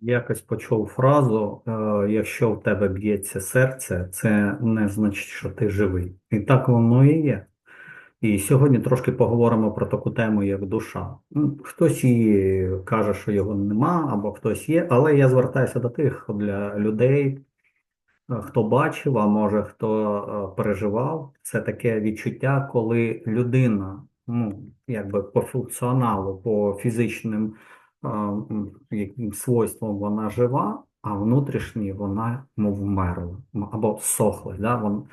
Якось почув фразу, е, якщо в тебе б'ється серце, це не значить, що ти живий. І так воно і є. І сьогодні трошки поговоримо про таку тему, як душа. Ну, Хтось і каже, що його нема, або хтось є, але я звертаюся до тих для людей, е, хто бачив, а може хто е, переживав. Це таке відчуття, коли людина, ну, якби по функціоналу, по фізичним яким свойствам вона жива, а внутрішній вона мов вмерла або сохла. Да? Вон,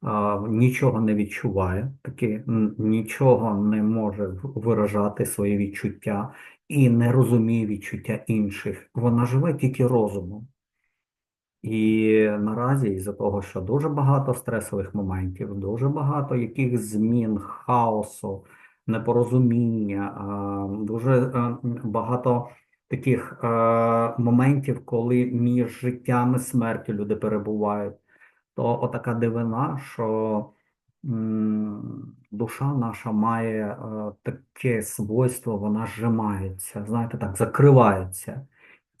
а, нічого не відчуває, таки нічого не може виражати свої відчуття і не розуміє відчуття інших. Вона живе тільки розумом. І наразі, із-за того, що дуже багато стресових моментів, дуже багато яких змін, хаосу, непорозуміння, дуже е, багато таких е, моментів, коли між життям і смертю люди перебувають, то отака дивина, що душа наша має е, таке свойство, вона зжимається, знаєте, так, закривається.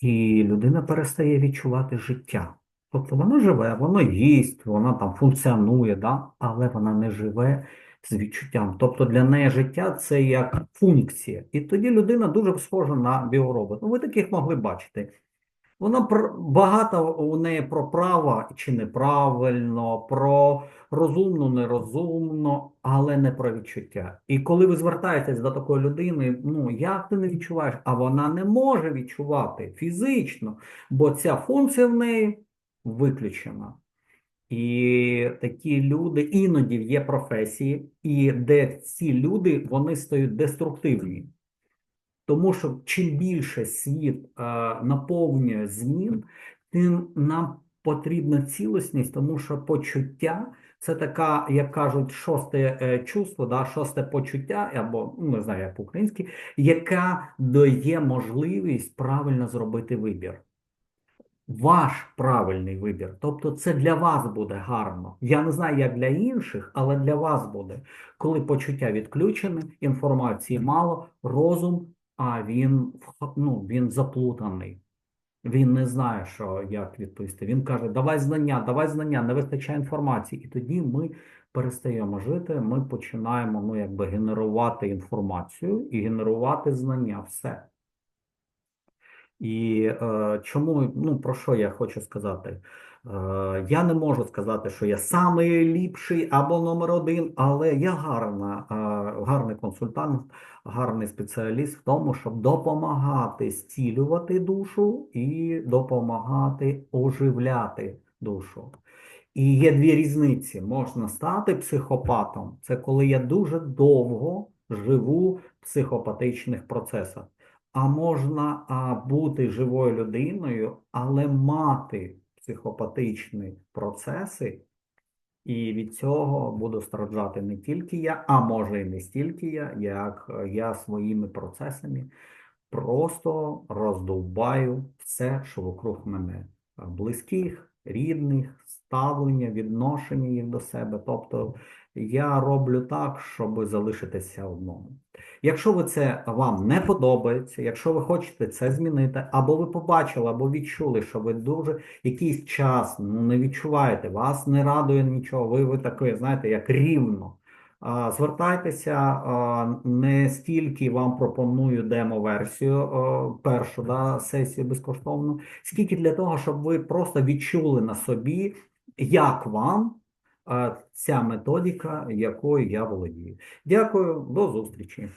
І людина перестає відчувати життя. Тобто вона живе, воно їсть, вона там функціонує, да? але вона не живе з відчуттям. Тобто для неї життя це як функція. І тоді людина дуже схожа на біоробот. Ну, ви таких могли бачити. Вона багато у неї про право чи неправильно, про розумно, нерозумно, але не про відчуття. І коли ви звертаєтесь до такої людини, ну як ти не відчуваєш? А вона не може відчувати фізично, бо ця функція в неї виключена. І такі люди іноді є професії, і де ці люди вони стають деструктивні. Тому що чим більше світ е, наповнює змін, тим нам потрібна цілісність, тому що почуття це така, як кажуть, шосте е, чувство, да, шосте почуття, або ну, не знаю, як по-українськи, яка дає можливість правильно зробити вибір. Ваш правильний вибір. Тобто це для вас буде гарно. Я не знаю, як для інших, але для вас буде. Коли почуття відключене, інформації мало, розум, а він, ну, він заплутаний. Він не знає, що як відповісти. Він каже: давай знання, давай знання, не вистачає інформації. І тоді ми перестаємо жити, ми починаємо ну, якби генерувати інформацію і генерувати знання. Все. І е, чому, ну про що я хочу сказати? Е, я не можу сказати, що я самий ліпший або номер один, але я гарна, е, гарний консультант, гарний спеціаліст в тому, щоб допомагати зцілювати душу і допомагати оживляти душу. І є дві різниці. Можна стати психопатом, це коли я дуже довго живу в психопатичних процесах. А можна а, бути живою людиною, але мати психопатичні процеси, і від цього буду страждати не тільки я, а може і не стільки я, як е, я своїми процесами просто роздовбаю все, що вокруг мене. Близьких, рідних, ставлення, відношення їх до себе. Тобто я роблю так, щоб залишитися одному. Якщо ви це вам не подобається, якщо ви хочете це змінити, або ви побачили, або відчули, що ви дуже якийсь час ну, не відчуваєте, вас не радує нічого, ви, ви такий, знаєте, як рівно. Звертайтеся, не стільки вам пропоную демо-версію, першу да, сесію безкоштовну, скільки для того, щоб ви просто відчули на собі, як вам ця методика, якою я володію. Дякую, до зустрічі.